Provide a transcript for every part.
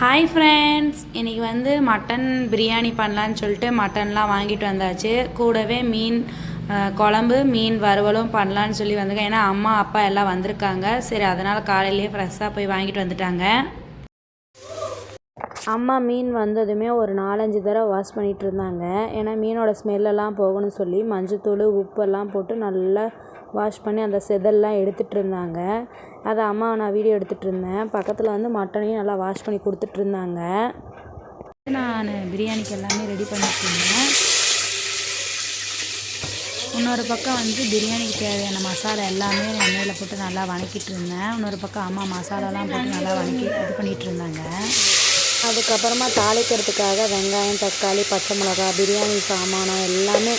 Hi friends இன்றைக்கி வந்து mutton biryani பண்ணலான்னு சொல்லிட்டு மட்டன்லாம் வாங்கிட்டு வந்தாச்சு. கூடவே மீன் குழம்பு மீன் வறுவலும் பண்ணலான்னு சொல்லி வந்திருக்கேன். ஏன்னா அம்மா அப்பா எல்லாம் வந்திருக்காங்க. சரி அதனால் காலையிலேயே ஃப்ரெஷ்ஷாக போய் வாங்கிட்டு வந்துட்டாங்க. அம்மா மீன் வந்ததுமே ஒரு நாலஞ்சு தடவை வாஷ் பண்ணிகிட்டு இருந்தாங்க. ஏன்னா மீனோட ஸ்மெல்லெல்லாம் போகணும்னு சொல்லி மஞ்சத்தூள் உப்பெல்லாம் போட்டு நல்லா வாஷ் பண்ணி அந்த செதல்லாம் எடுத்துகிட்டு இருந்தாங்க அதை அம்மா நான் வீடியோ எடுத்துகிட்டு இருந்தேன் பக்கத்தில் வந்து மட்டனையும் நல்லா வாஷ் பண்ணி கொடுத்துட்டு இருந்தாங்க நான் பிரியாணிக்கு எல்லாமே ரெடி பண்ணிட்டு இருந்தேன் இன்னொரு பக்கம் வந்து பிரியாணிக்கு தேவையான மசாலா எல்லாமே எண்ணெயில் போட்டு நல்லா வணக்கிட்டு இருந்தேன் இன்னொரு பக்கம் அம்மா மசாலாலாம் போட்டு நல்லா வணக்கி இது பண்ணிகிட்டு இருந்தாங்க அதுக்கப்புறமா தாளிக்கிறதுக்காக வெங்காயம் தக்காளி பச்சை மிளகா பிரியாணி சாமானம் எல்லாமே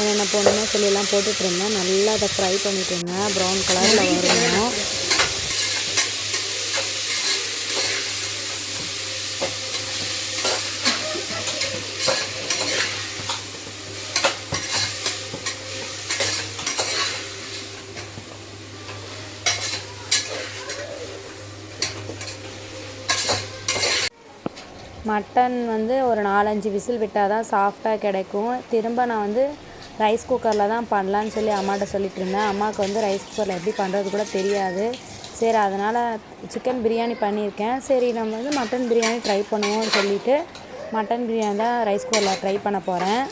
என்னென்ன போடணுமோ சொல்லி எல்லாம் போட்டுட்டு இருந்தேன். நல்லா அதை ஃப்ரை பண்ணிட்டு இருந்தேன். ப்ரௌன் கலரில் வரணும். மட்டன் வந்து ஒரு நாலஞ்சு விசில் விட்டால் தான் சாஃப்டாக கிடைக்கும். திரும்ப நான் வந்து ரைஸ் குக்கரில் தான் பண்ணலான்னு சொல்லி அம்மாட்ட சொல்லிட்டு இருந்தேன். அம்மாவுக்கு வந்து ரைஸ் குக்கரில் எப்படி பண்ணுறது கூட தெரியாது. சரி அதனால் சிக்கன் பிரியாணி பண்ணியிருக்கேன். சரி நம்ம வந்து மட்டன் பிரியாணி ட்ரை பண்ணுவோம்னு சொல்லிவிட்டு மட்டன் பிரியாணி தான் ரைஸ் குக்கரில் ட்ரை பண்ண போகிறேன்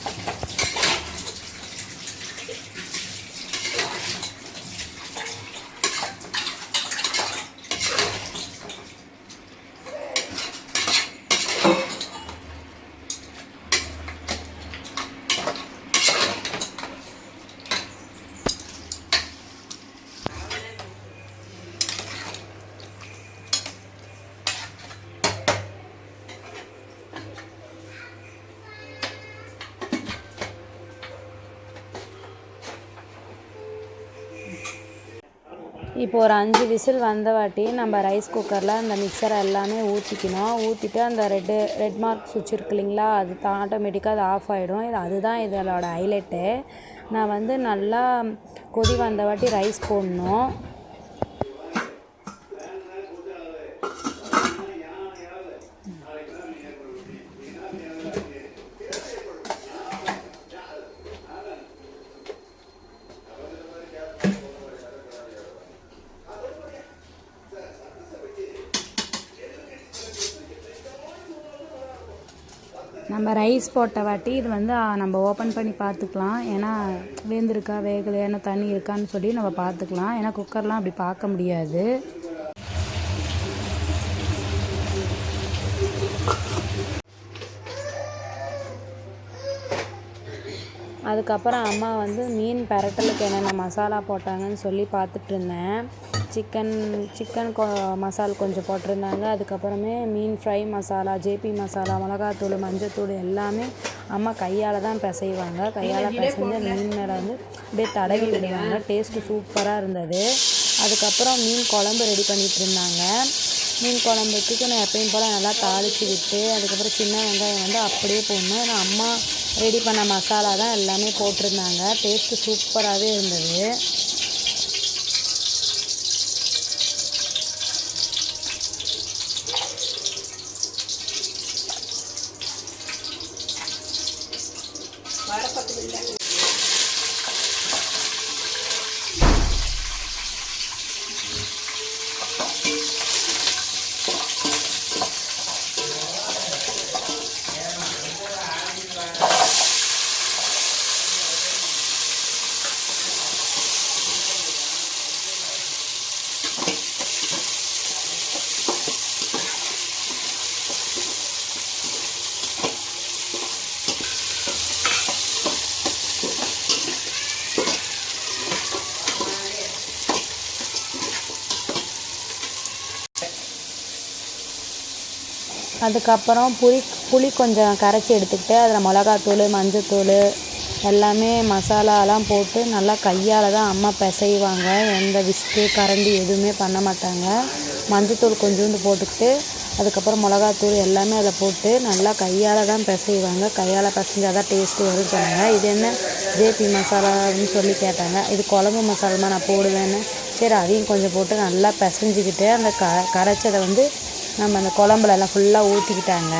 இப்போ ஒரு அஞ்சு விசில் வந்தவாட்டி நம்ம ரைஸ் குக்கரில் அந்த மிக்சரை எல்லாமே ஊற்றிக்கணும் ஊற்றிட்டு அந்த ரெட்டு ரெட் மார்க் சுவிட்ச் இருக்கு இல்லைங்களா? அது தான் ஆட்டோமேட்டிக்காக அது ஆஃப் ஆகிடும் இது அதுதான் இதோட ஹைலைட்டு நான் வந்து நல்லா கொதி வந்தவாட்டி ரைஸ் போடணும். நம்ம ரைஸ் போட்ட வாட்டி இது வந்து நம்ம ஓப்பன் பண்ணி பார்த்துக்கலாம். ஏன்னா வெந்திருக்கா வேகலையான தண்ணி இருக்கான்னு சொல்லி நம்ம பார்த்துக்கலாம். ஏன்னா குக்கர்லாம் அப்படி பார்க்க முடியாது. அதுக்கப்புறம் அம்மா வந்து மீன் பெரட்டலுக்கு என்னென்ன மசாலா போட்டாங்கன்னு சொல்லி பார்த்துட்டு இருந்தேன். சிக்கன் சிக்கன் கொ மசால் கொஞ்சம் போட்டிருந்தாங்க. அதுக்கப்புறமே மீன் fry masala J B masala மிளகாத்தூள் மஞ்சத்தூள் எல்லாமே அம்மா கையால் தான் பிசைவாங்க. கையால் பிசைஞ்சு மீன் மேலே வந்து அப்படியே தடவி விடுவாங்க. டேஸ்ட்டு சூப்பராக இருந்தது. அதுக்கப்புறம் மீன் குழம்பு ரெடி பண்ணிட்டு இருந்தாங்க. மீன் குழம்புக்கு நான் எப்பயும் போல் நல்லா தாளித்து விட்டு அதுக்கப்புறம் சின்ன வெங்காயம் வந்து அப்படியே போடணும். ஏன்னா அம்மா ரெடி பண்ண மசாலா தான் எல்லாமே போட்டிருந்தாங்க. டேஸ்ட்டு சூப்பராகவே இருந்தது. அதுக்கப்புறம் புளி புளி கொஞ்சம் கரைச்சி எடுத்துக்கிட்டு அதில் மிளகாத்தூள் மஞ்சத்தூள் எல்லாமே மசாலாலாம் போட்டு நல்லா கையால் தான் அம்மா பிசைவாங்க. எந்த விஸ்கு கரண்டி எதுவுமே பண்ண மாட்டாங்க. மஞ்சத்தூள் கொஞ்சோண்டு போட்டுக்கிட்டு அதுக்கப்புறம் மிளகாத்தூள் எல்லாமே அதில் போட்டு நல்லா கையால் தான் பிசைவாங்க. கையால் பிசைஞ்சால் தான் டேஸ்ட்டு வரும்னு சொன்னாங்க. இது என்ன ஜேபி மசாலான்னு சொல்லி கேட்டாங்க. இது குழம்பு மசாலா நான் போடுவேன்னு. சரி அதையும் கொஞ்சம் போட்டு நல்லா பிசைஞ்சிக்கிட்டு அந்த க கரைச்சதை வந்து நம்ம அந்த குழம்புலலாம் ஃபுல்லாக ஊற்றிக்கிட்டாங்க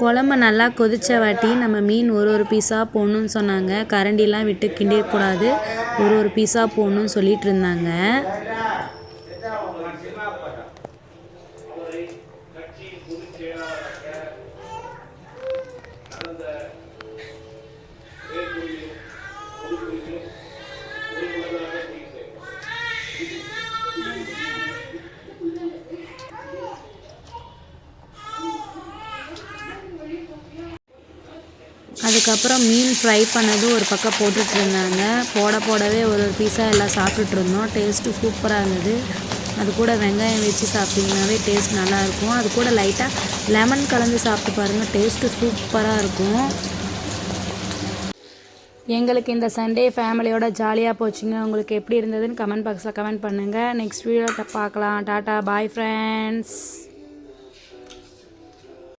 குழம்பு நல்லா கொதிச்ச வாட்டி நம்ம மீன் ஒரு ஒரு பீஸாக போடணும்னு சொன்னாங்க. கரண்டிலாம் விட்டு கிண்டிடக்கூடாது. ஒரு ஒரு பீஸாக போடணும்னு சொல்லிட்டு இருந்தாங்க. அதுக்கப்புறம் மீன் ஃப்ரை பண்ணதும் ஒரு பக்கம் போட்டுட்டு இருந்தாங்க போட போடவே ஒரு ஒரு பீஸாக எல்லாம் சாப்பிட்டுட்டு இருந்தோம் டேஸ்ட்டு சூப்பராக இருந்தது. அது கூட வெங்காயம் வச்சு சாப்பிட்டிங்கனாவே டேஸ்ட் நல்லாயிருக்கும். அது கூட லைட்டாக லெமன் கலந்து சாப்பிட்டு பாருங்கள் டேஸ்ட்டு சூப்பராக இருக்கும். எங்களுக்கு இந்த சண்டே ஃபேமிலியோட ஜாலியாக போச்சுங்க. உங்களுக்கு எப்படி இருந்ததுன்னு கமெண்ட் பாக்ஸில் கமெண்ட் பண்ணுங்கள் நெக்ஸ்ட் வீடியோ பார்க்கலாம் டாட்டா பாய் ஃப்ரெண்ட்ஸ்.